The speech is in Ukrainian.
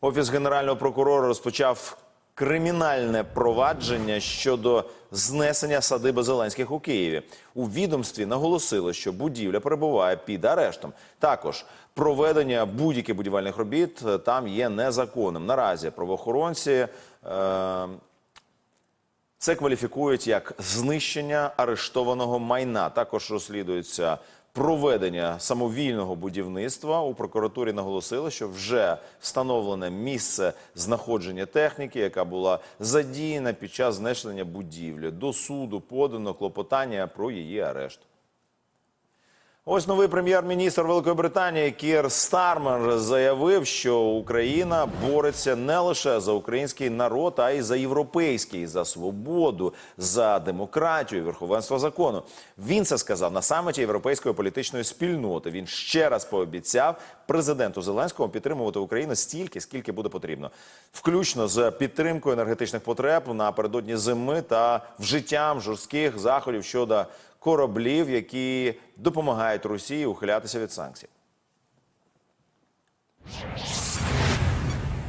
Офіс генерального прокурора розпочав кримінальне провадження щодо знесення садиби Зеленських у Києві. У відомстві наголосили, що будівля перебуває під арештом. Також проведення будь-яких будівельних робіт е, там є незаконним. Наразі правоохоронці. Е це кваліфікують як знищення арештованого майна. Також розслідується проведення самовільного будівництва. У прокуратурі наголосили, що вже встановлене місце знаходження техніки, яка була задіяна під час знесення будівлі. До суду подано клопотання про її арешт. Ось новий прем'єр-міністр Великої Британії Кір Стармер заявив, що Україна бореться не лише за український народ, а й за європейський, за свободу, за демократію, верховенство закону. Він це сказав на саміті європейської політичної спільноти. Він ще раз пообіцяв президенту Зеленському підтримувати Україну стільки, скільки буде потрібно, включно з підтримкою енергетичних потреб напередодні зими та вжиттям жорстких заходів щодо кораблів, які допомагають Росії ухилятися від санкцій.